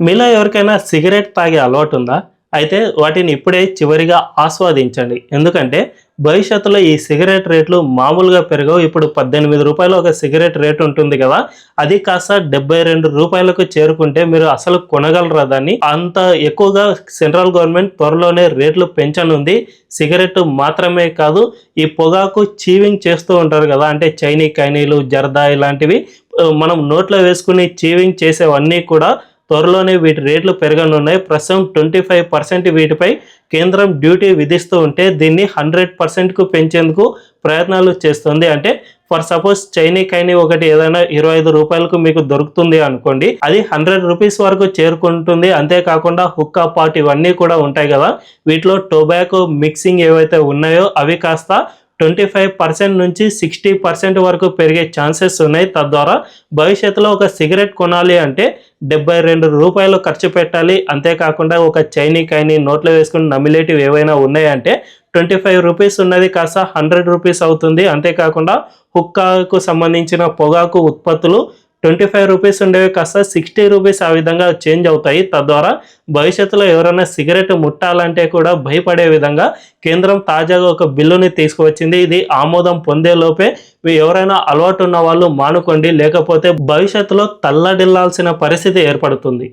మీలో ఎవరికైనా సిగరెట్ తాగే అలవాటు ఉందా అయితే వాటిని ఇప్పుడే చివరిగా ఆస్వాదించండి. ఎందుకంటే భవిష్యత్తులో ఈ సిగరెట్ రేట్లు మామూలుగా పెరగవు. ఇప్పుడు పద్దెనిమిది రూపాయలు ఒక సిగరెట్ రేట్ ఉంటుంది కదా అది కాస్త డెబ్బై రెండు రూపాయలకు చేరుకుంటే మీరు అసలు కొనగలరా దాన్ని? అంత ఎక్కువగా సెంట్రల్ గవర్నమెంట్ త్వరలోనే రేట్లు పెంచనుంది. సిగరెట్ మాత్రమే కాదు ఈ పొగాకు చీవింగ్ చేస్తూ ఉంటారు కదా అంటే చైనీ కైనీలు జర్దా ఇలాంటివి. మనం నోట్లో వేసుకుని చీవింగ్ చేసేవన్నీ కూడా త్వరలోనే వీటి రేట్లు పెరగనున్నాయి. ప్రస్తుతం ట్వంటీ ఫైవ్ పర్సెంట్ వీటిపై కేంద్రం డ్యూటీ విధిస్తూ ఉంటే దీన్ని హండ్రెడ్ పర్సెంట్కు పెంచేందుకు ప్రయత్నాలు చేస్తుంది. అంటే ఫర్ సపోజ్ చైనీ కైనీ ఒకటి ఏదైనా ఇరవై ఐదు రూపాయలకు మీకు దొరుకుతుంది అనుకోండి అది హండ్రెడ్ రూపీస్ వరకు చేరుకుంటుంది. అంతేకాకుండా హుక్కా పాట్ ఇవన్నీ కూడా ఉంటాయి కదా. వీటిలో టొబాకో మిక్సింగ్ ఏవైతే ఉన్నాయో అవి కాస్త ట్వంటీ ఫైవ్ పర్సెంట్ నుంచి సిక్స్టీ పర్సెంట్ వరకు పెరిగే ఛాన్సెస్ ఉన్నాయి. తద్వారా భవిష్యత్తులో ఒక సిగరెట్ కొనాలి అంటే డెబ్బై రెండు రూపాయలు ఖర్చు పెట్టాలి. అంతేకాకుండా ఒక చైనీ కైని నోట్లో వేసుకుని నమిలేటివి ఏవైనా ఉన్నాయంటే ట్వంటీ ఫైవ్ రూపీస్ ఉన్నది కాస్త హండ్రెడ్ రూపీస్ అవుతుంది. అంతేకాకుండా హుక్కాకు సంబంధించిన పొగాకు ఉత్పత్తులు ట్వంటీ ఫైవ్ రూపీస్ ఉండేవి కాస్త సిక్స్టీ రూపీస్ ఆ విధంగా చేంజ్ అవుతాయి. తద్వారా భవిష్యత్తులో ఎవరైనా సిగరెట్ ముట్టాలంటే కూడా భయపడే విధంగా కేంద్రం తాజాగా ఒక బిల్లుని తీసుకువచ్చింది. ఇది ఆమోదం పొందే లోపే ఎవరైనా అలవాటు ఉన్న వాళ్ళు మానుకోండి. లేకపోతే భవిష్యత్తులో తల్లడిల్లాల్సిన పరిస్థితి ఏర్పడుతుంది.